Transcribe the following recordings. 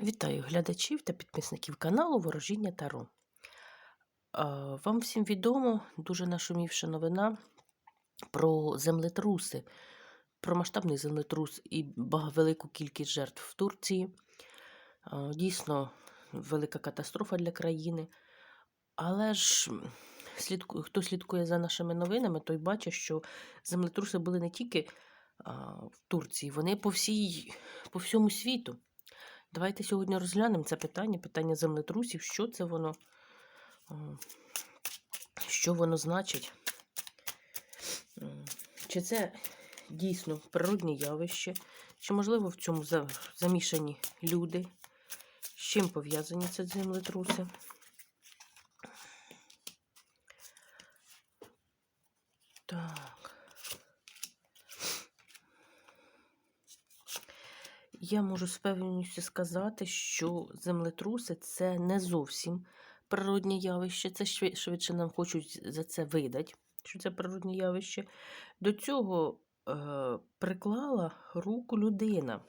Вітаю глядачів та підписників каналу Ворожіння Таро. Вам всім відомо дуже нашумівша новина про землетруси, про масштабний землетрус і велику кількість жертв в Турції. Дійсно, велика катастрофа для країни. Але ж хто слідкує за нашими новинами, той бачить, що землетруси були не тільки в Турції, вони по, всій, по всьому світу. Давайте сьогодні розглянемо це питання, питання землетрусів, що це воно, що воно значить. Чи це дійсно природне явище, чи, можливо, в цьому замішані люди, з чим пов'язані ці землетруси? Так. Я можу з певністю сказати, що землетруси це не зовсім природне явище. Це швидше нам хочуть за це видати, що це природне явище. До цього е, приклала руку людина.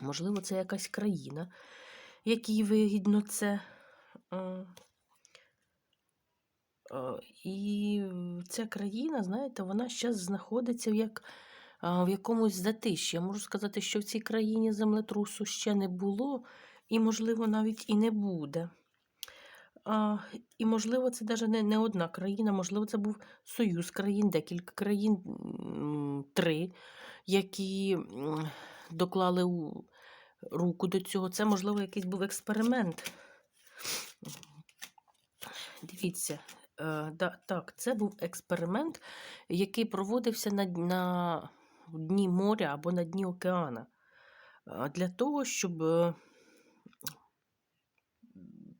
Можливо, це якась країна, якій вигідно це. Е, і ця країна, знаєте, вона зараз знаходиться як в якомусь затиші. Я можу сказати, що в цій країні землетрусу ще не було, і, можливо, навіть і не буде. А, і, можливо, це навіть не, не одна країна, можливо, це був союз країн, декілька країн, три, які доклали у руку до цього. Це, можливо, якийсь був експеримент. Дивіться, е, так, це був експеримент, який проводився на, д- на дні моря або на дні океана. Для того, щоб е,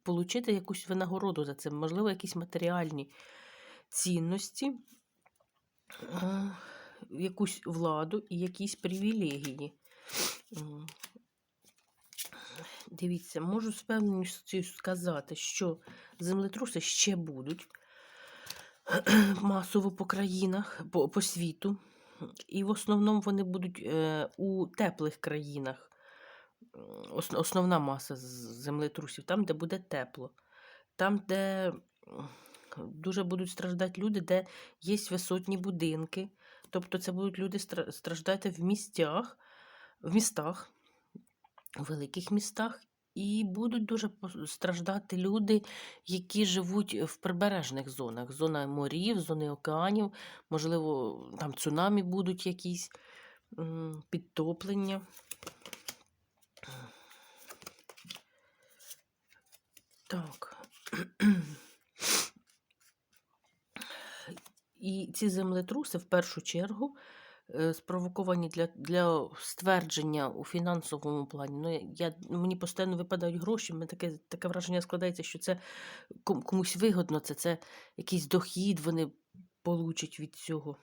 отримати якусь винагороду за це, можливо, якісь матеріальні цінності, якусь владу і якісь привілегії. Дивіться, можу з певністю сказати, що землетруси ще будуть масово по країнах, по, по світу. І в основному вони будуть е, у теплих країнах. Основна маса землетрусів, там, де буде тепло. Там, де дуже будуть страждати люди, де є висотні будинки. Тобто це будуть люди страждати в містах, в містах, у великих містах. І будуть дуже страждати люди, які живуть в прибережних зонах. Зона морів, зони океанів, можливо, там цунамі будуть якісь підтоплення. Так. І ці землетруси в першу чергу е, спровоковані для, для ствердження у фінансовому плані. Ну, я, я- мені постійно випадають гроші, мене таке, таке враження складається, що це комусь вигодно, це, це якийсь дохід вони получать від цього.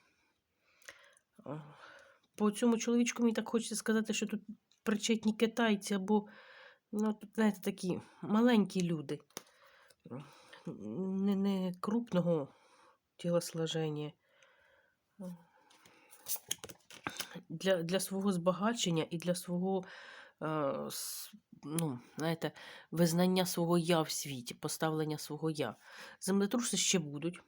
По цьому чоловічку мені так хочеться сказати, що тут причетні китайці або, ну, тут, знаєте, такі маленькі люди. Не, не крупного тілосложення. Для, для свого збагачення і для свого е, ну, знаєте, визнання свого я в світі, поставлення свого я. Землетруси ще будуть.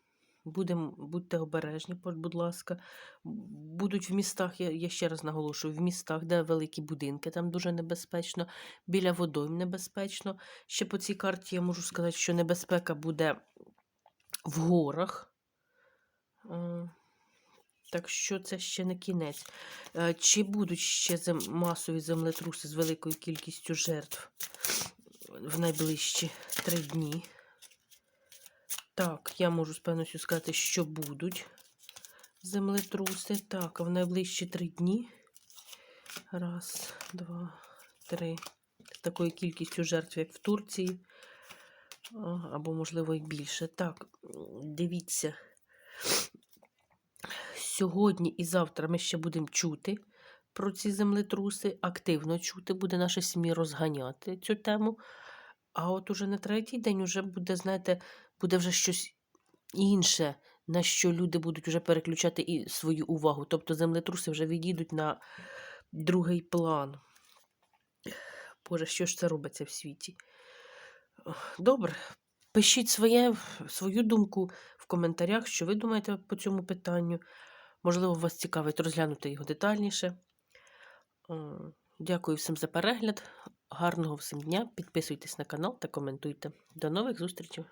Будем, будьте обережні, будь ласка. Будуть в містах, я, я ще раз наголошую, в містах, де великі будинки, там дуже небезпечно, біля водойм небезпечно. Ще по цій карті я можу сказати, що небезпека буде в горах. Так що це ще не кінець. Е, Чи будуть ще масові землетруси з великою кількістю жертв в найближчі три дні? Так, я можу з певністю сказати, що будуть землетруси. Так, а в найближчі три дні. Раз, два, три. Такою кількістю жертв, як в Турції. Або, можливо, і більше. Так, дивіться. Сьогодні і завтра ми ще будемо чути про ці землетруси, активно чути, буде наша СМІ розганяти цю тему. А от уже на третій день уже буде, знаєте, буде вже щось інше, на що люди будуть вже переключати і свою увагу. Тобто землетруси вже відійдуть на другий план. Боже, що ж це робиться в світі? Добре. Пишіть своє, свою думку в коментарях, що ви думаєте по цьому питанню. Можливо, вас цікавить розглянути його детальніше. Е, Дякую всім за перегляд. Гарного всім дня. Підписуйтесь на канал та коментуйте. До нових зустрічей!